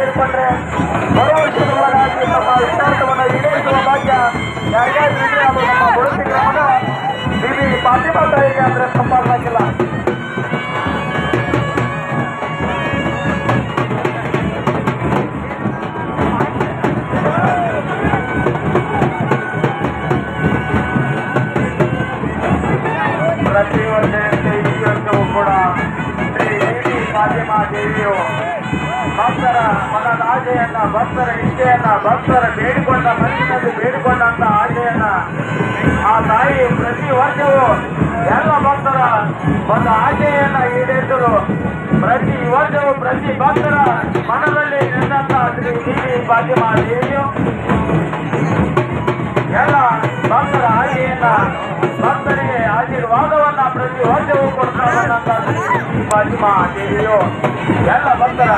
ನೀಡಿಕೊಂಡ್ರೆ ಬರುವ ವರ್ಷದ ಒಳಗಾಗಿ ತಮ್ಮ ಇಷ್ಟಾರ್ಥವನ್ನು ಈಡೇರಿಸುವ ಭಾಗ್ಯ ಯಾರಿಗಾದ್ರೂ ಇದ್ರೆ ಅದು ನಮ್ಮ ಬುಡತಿ ಗ್ರಾಮದ ಬಿಬಿ ಫಾತಿಮಾ ತಾಯಿಗೆ ಅಂದ್ರೆ ತಪ್ಪಾಗಲಾಗಿಲ್ಲ ಪ್ರತಿ ವರ್ಷದಂತೆ ಈ ವರ್ಷವೂ ಕೂಡ ಶ್ರೀ ದೇವಿ ಫಾತಿಮಾ ದೇವಿಯು ಭಕ್ತರ ಮನದ ಆಶೆಯನ್ನ ಭಕ್ತರ ಇಚ್ಛೆಯನ್ನ ಭಕ್ತರ ಬೇಡಿಕೊಂಡ ಮನಸ್ಸಿನಲ್ಲಿ ಬೇಡಿಕೊಂಡಂತ ಆಶೆಯನ್ನ ಆ ತಾಯಿ ಪ್ರತಿ ವರ್ಷವೂ ಎಲ್ಲ ಭಕ್ತರ ಒಂದು ಆಶೆಯನ್ನ ಈಡೇರಿಸಲು ಪ್ರತಿ ವರ್ಷವೂ ಪ್ರತಿ ಭಕ್ತರ ಮನದಲ್ಲಿ ನಿಂತ ಶ್ರೀ ಫಾತಿಮಾ ದೇವಿಯು ಎಲ್ಲ ಭಕ್ತರ ಆಶೆಯನ್ನ ಭಕ್ತರಿಗೆ ಆಶೀರ್ವಾದವನ್ನ ಪ್ರತಿ ವರ್ಷವೂ ಕೊಡ್ತಾರೆ. ಎಲ್ಲ ಭಕ್ತರ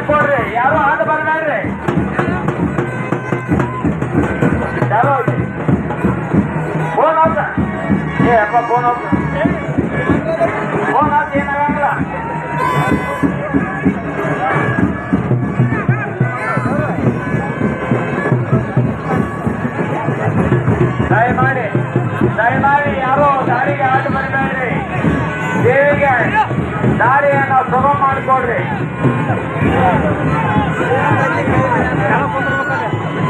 ಯಾರು ಆಟ ಬರಬೇಡ್ರಿ ಯಾರೋ ಫೋನ್ ಹಾಕ ಏ ಫೋನ್ ಹಾಕಿ ಏನಾಗಂಗಿಲ್ಲ ದಾರಿಯನ್ನು ಸುಗಮ ಮಾಡಿಕೊಡ್ರಿ.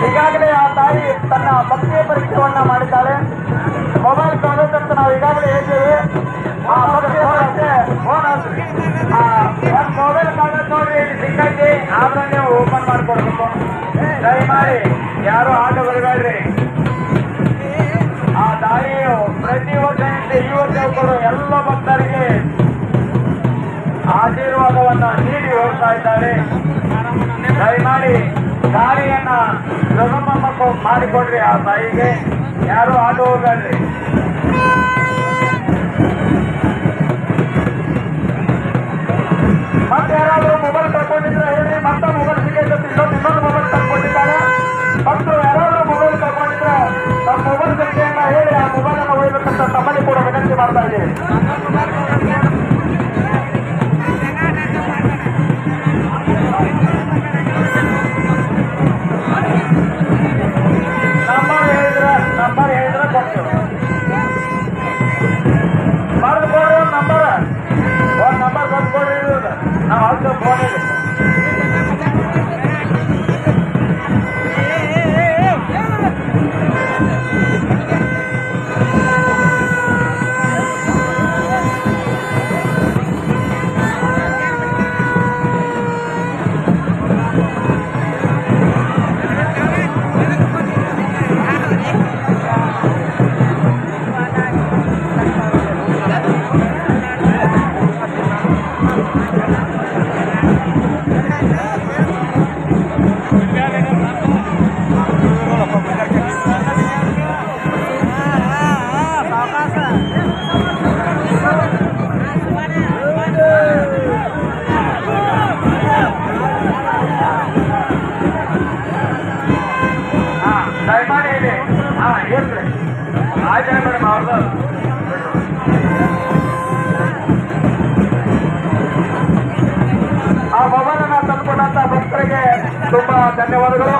ಈಗಾಗಲೇ ಆ ತಾಯಿ ತನ್ನ ಭಕ್ತಿಯ ಪರೀಕ್ಷೆಯನ್ನ ಮಾಡಿದ್ದಾಳೆ. ಮೊಬೈಲ್ ಕಾಲೇಜಂತ ನಾವು ಈಗಾಗಲೇ ಹೇಳಿದ್ದೇವೆ ಆ ಭಕ್ತಿಯ ಪರೀಕ್ಷೆ ಮೊಬೈಲ್ ಕಾಲೇಜ್ ನೋಡ್ರಿ ಸಿಕ್ಕಿ ಆದ್ರೆ ನೀವು ಓಪನ್ ಮಾಡ್ಕೊಡ್ಬೇಕು. ದಯಮಾಡಿ ಯಾರು ಆಟ ಬರಬೇಡ್ರಿ. ಆ ತಾಯಿಯು ಪ್ರತಿ ವರ್ಷ ಈ ವರ್ಷ ಎಲ್ಲ ಭಕ್ತರಿಗೆ ಆಶೀರ್ವಾದವನ್ನ ನೀಡಿ ಹೋಗ್ತಾ ಇದ್ದಾರೆ. ದಯಮಾಡಿ ದಾರಿಯನ್ನ ಸುಗಮ ಮಾಡಿಕೊಡ್ರಿ ಆ ತಾಯಿಗೆ. ಯಾರು ಆಟ ಹೋಗಲ್ರಿ. ಮತ್ತೆ ಯಾರಾದ್ರೂ ಮೊಬೈಲ್ ತಗೊಂಡಿದ್ರೆ ಹೇಳಿ, ಮತ್ತೆ ಮೊಬೈಲ್ ಸಿಗೈತೆ ಇನ್ನೊಂದು ಇನ್ನೊಂದು ಮೊಬೈಲ್ ತಗೊಂಡಿದ್ದಾರೆ ಮತ್ತು ಯಾರಾದ್ರೂ ಮೊಬೈಲ್ ತಗೊಂಡಿದ್ರೆ ತಮ್ಮ ಮೊಬೈಲ್ ಸಂಖ್ಯೆಯನ್ನ ಹೇಳಿ ಆ ಮೊಬೈಲ್ ಅನ್ನು ಒಯ್ಯಬೇಕಂತ ತಮ್ಮಲ್ಲಿ ಕೂಡ ವಿನಂತಿ ಮಾಡ್ತಾ ಇದ್ದೀವಿ ಆ ಮೊಬೈಲ್ ಅನ್ನ ತಂದ್ಕೊಂಡಂತ ಭಕ್ತರಿಗೆ ತುಂಬಾ ಧನ್ಯವಾದಗಳು.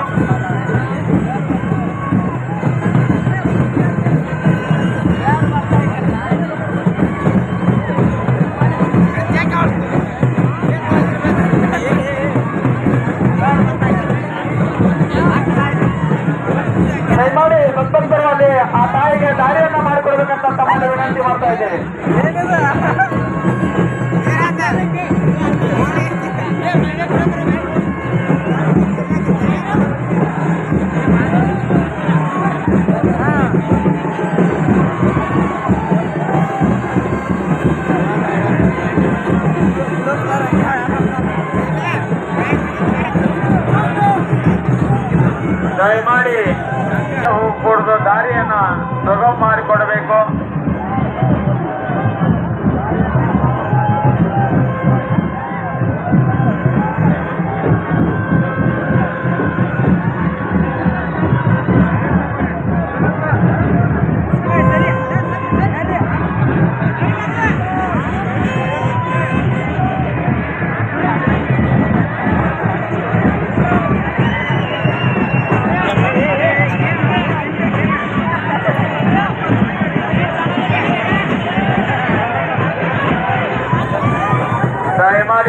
ತಾಯಿಗೆ ದಾರಿಯನ್ನ ಮಾಡಿಕೊಡ್ಬೇಕಂತ ತಮ್ಮಲ್ಲಿ ವಿನಂತಿ ಮಾಡ್ತಾ ಇದ್ದೇವೆ ದಯಮಾಡಿ ಹೋಗ್ಕೊಡ್ದು ದಾರಿಯನ್ನು ಸುಗಮ ಮಾಡಿಕೊಡಬೇಕು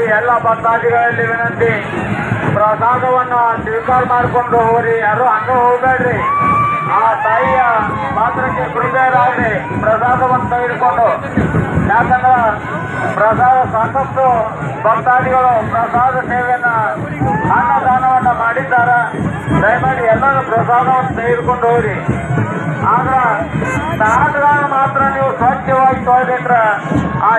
ದಯಮಾಡಿ ಎಲ್ಲ ಭಕ್ತಾದಿಗಳಲ್ಲಿ ವಿನಂತಿ. ಪ್ರಸಾದವನ್ನು ಸ್ವೀಕಾರ ಮಾಡಿಕೊಂಡು ಹೋಗ್ರಿ. ಯಾರು ಹಂಗ ಹೋಗ್ಬೇಡ್ರಿ. ಆ ತಾಯಿಯ ಪಾತ್ರಕ್ಕೆ ಕೃಪೆಯರಾಗ್ರಿ ಪ್ರಸಾದವನ್ನು ತೆಗೆದುಕೊಂಡು. ಯಾಕಂದ್ರೆ ಪ್ರಸಾದ ಸಾಕಷ್ಟು ಭಕ್ತಾದಿಗಳು ಪ್ರಸಾದ ಸೇವೆಯನ್ನ ಅನ್ನದಾನವನ್ನ ಮಾಡಿದ್ದಾರೆ. ದಯಮಾಡಿ ಎಲ್ಲರೂ ಪ್ರಸಾದವನ್ನು ತೆಗೆದುಕೊಂಡು ಹೋಗ್ರಿ. ಆದ್ರ ತಾಟಗಳನ್ನು ಮಾತ್ರ ನೀವು ಸ್ವಚ್ಛವಾಗಿ ತೊಳೆದಿಟ್ರ ಆ